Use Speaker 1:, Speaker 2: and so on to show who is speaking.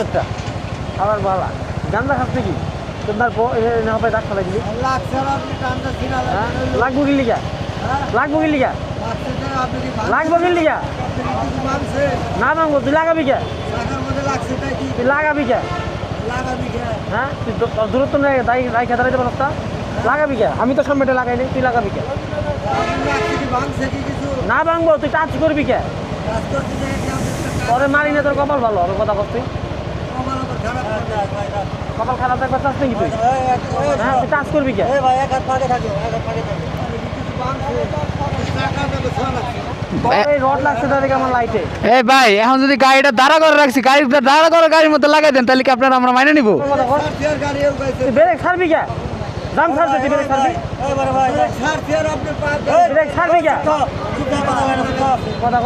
Speaker 1: একটা আবার বালা গান্দা খাস নাকি? তোর পো না হবে ডাক ফেলাই
Speaker 2: আর টানতে ছিনা
Speaker 1: হ্যাঁ? লাগবো কি লিগা লাগবো কি
Speaker 2: আপনি
Speaker 1: লাগবো কি
Speaker 2: মানছে
Speaker 1: না ভাঙবো তুই লাগাবি কে?
Speaker 2: তাই কি?
Speaker 1: লাগাবি কে?
Speaker 2: লাগাবি
Speaker 1: হ্যাঁ? তুই দূর- দূরত্ব নেই তাই রাইখা দাঁড়াইতে পারস না লাগাবি কে? আমি তো সামনেটা লাগাই নি তুই লাগাবি কে?
Speaker 2: কি কি
Speaker 1: না ভাঙবো তুই টাচ করবি কে?
Speaker 2: করতে কি
Speaker 1: পরে মারি না তোর কপাল ভালো ওর কথা বলছি
Speaker 2: আমার আবার খারাপ লাগে
Speaker 1: কপাল খারাপ একবার চাস নাকি তুই? হ্যাঁ তুই টাচ করবি কে? এই
Speaker 3: ভাই এখন যদি গাড়িটা দাঁড়া করে রাখছি গাড়িটা দাঁড়া করে গাড়ির মধ্যে লাগাই দেন তাহলে কি আপনারা আমরা মাইনে নিব?
Speaker 1: ব্রেক ছাড়বি কে? দাম ছাড়ছে তুই ব্রেক ছাড়বি। ব্রেক ছাড়বি
Speaker 2: কথা